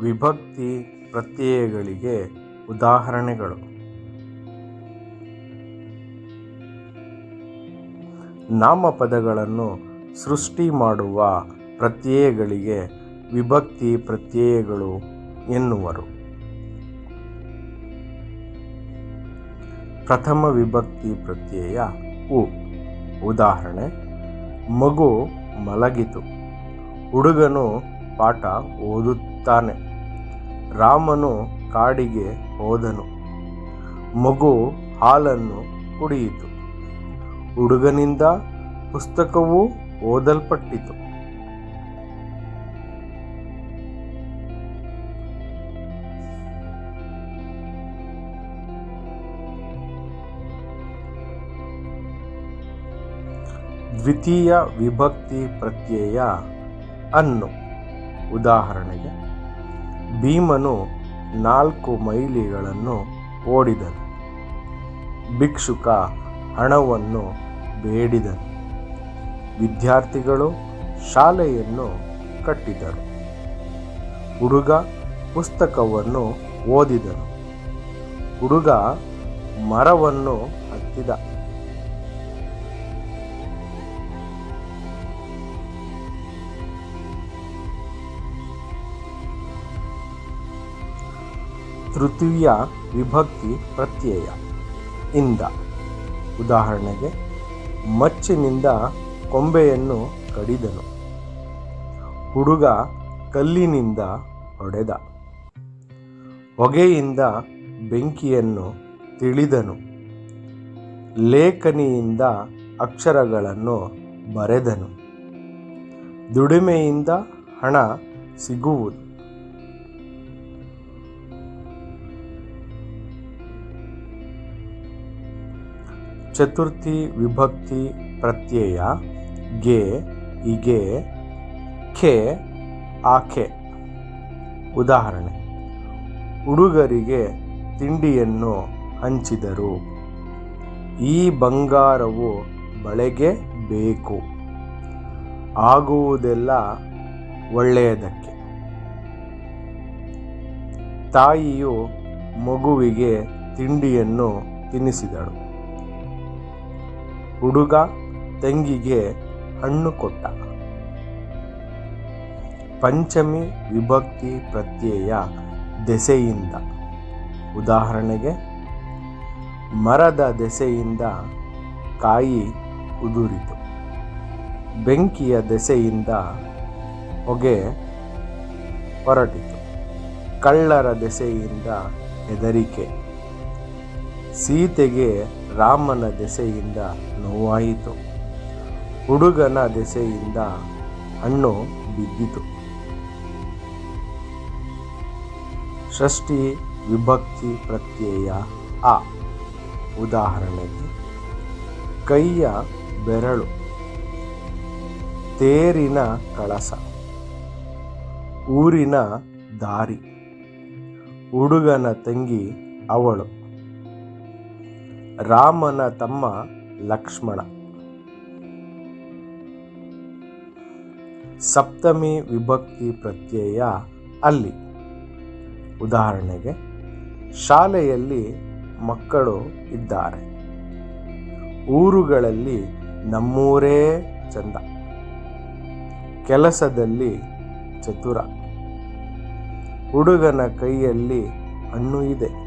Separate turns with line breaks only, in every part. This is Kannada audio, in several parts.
ವಿಭಕ್ತಿ ಪ್ರತ್ಯಯಗಳಿಗೆ ಉದಾಹರಣೆಗಳು. ನಾಮಪದಗಳನ್ನು ಸೃಷ್ಟಿ ಮಾಡುವ ಪ್ರತ್ಯಯಗಳಿಗೆ ವಿಭಕ್ತಿ ಪ್ರತ್ಯಯಗಳು ಎನ್ನುವರು. ಪ್ರಥಮ ವಿಭಕ್ತಿ ಪ್ರತ್ಯಯ ಉ. ಉದಾಹರಣೆ, ಮಗು ಮಲಗಿತು. ಹುಡುಗನು ಪಾಠ ಓದುತ್ತಾನೆ. ರಾಮನು ಕಾಡಿಗೆ ಹೋದನು. ಮಗು ಹಾಲನ್ನು ಕುಡಿಯಿತು. ಹುಡುಗನಿಂದ ಪುಸ್ತಕವೂ ಓದಲ್ಪಟ್ಟಿತು. ದ್ವಿತೀಯ ವಿಭಕ್ತಿ ಪ್ರತ್ಯಯ ಅನ್ನು ಉದಾಹರಣೆಗೆ ಭೀಮನು ನಾಲ್ಕು ಮೈಲಿಗಳನ್ನು ಓಡಿದನು. ಭಿಕ್ಷುಕ ಹಣವನ್ನು ಬೇಡಿದನು. ವಿದ್ಯಾರ್ಥಿಗಳು ಶಾಲೆಯನ್ನು ಕಟ್ಟಿದರು. ಹುಡುಗ ಪುಸ್ತಕವನ್ನು ಓದಿದನು. ಹುಡುಗ ಮರವನ್ನು ಹತ್ತಿದ. ತೃತೀಯ ವಿಭಕ್ತಿ ಪ್ರತ್ಯಯ. ಇಂದ. ಉದಾಹರಣೆಗೆ, ಮಚ್ಚಿನಿಂದ ಕೊಂಬೆಯನ್ನು ಕಡಿದನು. ಹುಡುಗ ಕಲ್ಲಿನಿಂದ ಹೊಡೆದ. ಹೊಗೆಯಿಂದ ಬೆಂಕಿಯನ್ನು ತಿಳಿದನು. ಲೇಖನಿಯಿಂದ ಅಕ್ಷರಗಳನ್ನು ಬರೆದನು. ದುಡಿಮೆಯಿಂದ ಹಣ ಸಿಗುವುದು. ಚತುರ್ಥಿ ವಿಭಕ್ತಿ ಪ್ರತ್ಯಯ ಗೆ, ಇಗೆ, ಖೆ, ಆಖೆ. ಉದಾಹರಣೆ. ಹುಡುಗರಿಗೆ ತಿಂಡಿಯನ್ನು ಹಂಚಿದರು. ಈ ಬಂಗಾರವು ಬಳೆಗೆ ಬೇಕು. ಆಗುವುದೆಲ್ಲ ಒಳ್ಳೆಯದಕ್ಕೆ. ತಾಯಿಯು ಮಗುವಿಗೆ ತಿಂಡಿಯನ್ನು ತಿನ್ನಿಸಿದಳು ಹುಡುಗ ತಂಗಿಗೆ ಹಣ್ಣು ಕೊಟ್ಟ. ಪಂಚಮಿ ವಿಭಕ್ತಿ ಪ್ರತ್ಯಯ ದೆಸೆಯಿಂದ. ಉದಾಹರಣೆಗೆ, ಮರದ ದೆಸೆಯಿಂದ ಕಾಯಿ ಉದುರಿತು. ಬೆಂಕಿಯ ದೆಸೆಯಿಂದ ಹೊಗೆ ಹೊರಟಿತು. ಕಳ್ಳರ ದೆಸೆಯಿಂದ ಹೆದರಿಕೆ. ಸೀತೆಗೆ ರಾಮನ ದೆಸೆಯಿಂದ ನೋವಾಯಿತು. ಹುಡುಗನ ದೆಸೆಯಿಂದ ಹಣ್ಣು ಬಿದ್ದಿತು. ಷಷ್ಠಿ ವಿಭಕ್ತಿ ಪ್ರತ್ಯಯ ಆ ಉದಾಹರಣೆಗೆ ಕೈಯ ಬೆರಳು, ತೇರಿನ ಕಳಸ, ಊರಿನ ದಾರಿ, ಹುಡುಗನ ತಂಗಿ ಅವಳು. ರಾಮನ ತಮ್ಮ ಲಕ್ಷ್ಮಣ. ಸಪ್ತಮಿ ವಿಭಕ್ತಿ ಪ್ರತ್ಯಯ ಅಲ್ಲಿ. ಉದಾಹರಣೆಗೆ, ಶಾಲೆಯಲ್ಲಿ ಮಕ್ಕಳು ಇದ್ದಾರೆ. ಊರುಗಳಲ್ಲಿ ನಮ್ಮೂರೇ ಚಂದ. ಕೆಲಸದಲ್ಲಿ ಚತುರ. ಹುಡುಗನ ಕೈಯಲ್ಲಿ ಹಣ್ಣು ಇದೆ.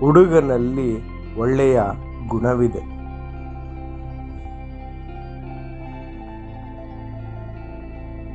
ಹುಡುಗನಲ್ಲಿ ಒಳ್ಳೆಯ ಗುಣವಿದೆ.